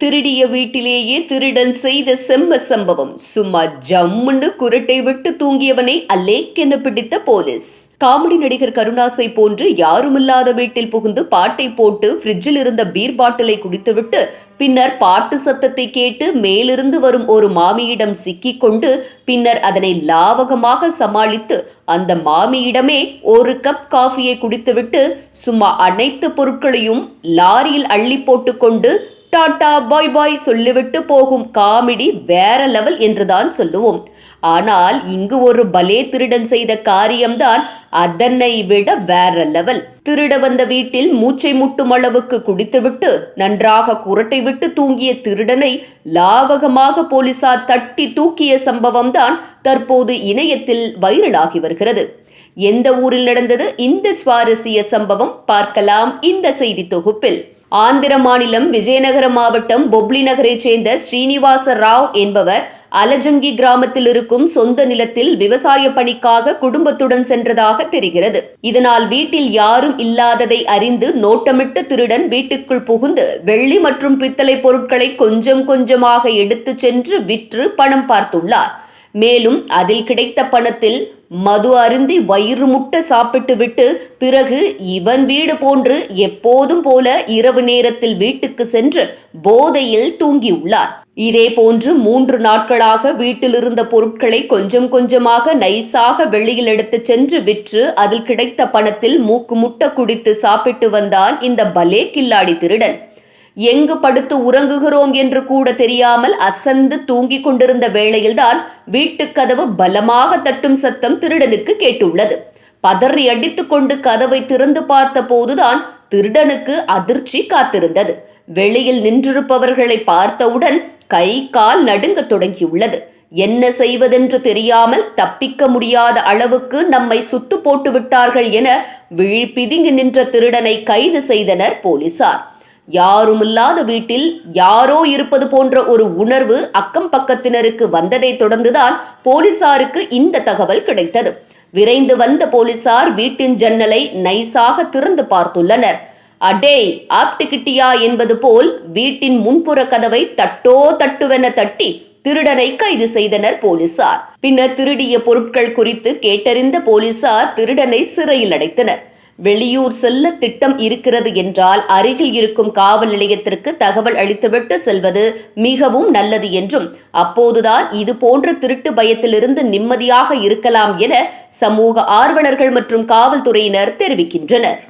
திருடிய வீட்டிலேயே திருடன் செய்த செம்ம சம்பவம். சும்மா ஜம்முன்னு குரட்டை விட்டு தூங்கியவனை அல்லேக்கென பிடித்த போலீஸ். காமெடி நடிகர் கருணாசை போன்று யாருமில்லாத வீட்டில் புகுந்து பாட்டை போட்டு ஃப்ரிட்ஜில் இருந்த பீர் பாட்டிலை குடித்துவிட்டு பின்னர் பாட்டு சத்தத்தை கேட்டு மேலிருந்து வரும் ஒரு மாமியிடம் சிக்கிக்கொண்டு பின்னர் அதனை லாவகமாக சமாளித்து அந்த மாமியிடமே ஒரு கப் காஃபியை குடித்துவிட்டு சும்மா அனைத்து பொருட்களையும் லாரியில் அள்ளி போட்டுக்கொண்டு டாட்டா பாய் பாய் சொல்லிவிட்டு போகும் காமெடி வேற லெவல் என்றுதான் சொல்லுவோம். ஆனால் இங்கு ஒரு பலே திருடன் செய்த காரியம்தான் அதனை விட வேற லெவல். திருட வந்த வீட்டில் மூச்சை முட்டும் அளவுக்கு குடித்துவிட்டு நன்றாக குரட்டை விட்டு தூங்கிய திருடனை லாவகமாக போலீசார் தட்டி தூக்கிய சம்பவம்தான் தற்போது இணையத்தில் வைரலாகி வருகிறது. எந்த ஊரில் நடந்தது? இந்த சுவாரஸ்ய சம்பவம் பார்க்கலாம் இந்த செய்தி தொகுப்பில். ஆந்திர மாநிலம் விஜயநகர மாவட்டம் பொப்ளி நகரைச் சேர்ந்த ஸ்ரீனிவாச ராவ் என்பவர் அலஜங்கி கிராமத்தில் இருக்கும் சொந்த நிலத்தில் விவசாய பணிக்காக குடும்பத்துடன் சென்றதாக தெரிகிறது. இதனால் வீட்டில் யாரும் இல்லாததை அறிந்து நோட்டமிட்ட திருடன் வீட்டுக்குள் புகுந்து வெள்ளி மற்றும் பித்தளை பொருட்களை கொஞ்சம் கொஞ்சமாக எடுத்துச் சென்று விற்று பணம் பார்த்துள்ளார். மேலும் அதில் கிடைத்த பணத்தில் மது அருந்தி வயிறு முட்ட சாப்பிட்டு விட்டு பிறகு இவன் வீடு போன்று எப்போதும் போல இரவு நேரத்தில் வீட்டுக்கு சென்று போதையில் தூங்கியுள்ளார். இதே போன்று மூன்று நாட்களாக வீட்டில் இருந்த பொருட்களை கொஞ்சம் கொஞ்சமாக நைஸாக வெளியில் எடுத்துச் சென்று விற்று அதில் கிடைத்த பணத்தில் மூக்கு முட்ட குடித்து சாப்பிட்டு வந்தான் இந்த பலே கில்லாடி திருடன். எங்கு படுத்து உறங்குகிறோம் என்று கூட தெரியாமல் அசந்து தூங்கிக் கொண்டிருந்த வேளையில்தான் வீட்டுக்கதவு பலமாக தட்டும் சத்தம் திருடனுக்கு கேட்டுள்ளது. பதறி அடித்துக்கொண்டு கதவை திறந்து பார்த்த போதுதான் திருடனுக்கு அதிர்ச்சி காத்திருந்தது. வெளியில் நின்றிருப்பவர்களை பார்த்தவுடன் கை கால் நடுங்க தொடங்கியுள்ளது. என்ன செய்வதென்று தெரியாமல் தப்பிக்க முடியாத அளவுக்கு நம்மை சுத்து போட்டு விட்டார்கள் என விழிப்பிதுங்கி நின்ற திருடனை கைது செய்தனர் போலீசார். யாருமில்லாத வீட்டில் யாரோ இருப்பது போன்ற ஒரு உணர்வு அக்கம் பக்கத்தினருக்கு வந்ததை தொடர்ந்துதான் போலீசாருக்கு இந்த தகவல் கிடைத்தது. விரைந்து வந்த போலீசார் வீட்டின் ஜன்னலை நைஸாக திறந்து பார்த்துள்ளனர். அடே ஆப்டிகிட்டியா என்பது போல் வீட்டின் முன்புற கதவை தட்டோ தட்டுவென தட்டி திருடனை கைது செய்தனர் போலீசார். பின்னர் திருடிய பொருட்கள் குறித்து கேட்டறிந்த போலீசார் திருடனை சிறையில் அடைத்தனர். வெளியூர் செல்ல திட்டம் இருக்கிறது என்றால் அருகில் இருக்கும் காவல் நிலையத்திற்கு தகவல் அளித்துவிட்டு செல்வது மிகவும் நல்லது என்றும் அப்போதுதான் இது போன்ற திருட்டு பயத்திலிருந்து நிம்மதியாக இருக்கலாம் என சமூக ஆர்வலர்கள் மற்றும் காவல்துறையினர் தெரிவிக்கின்றனர்.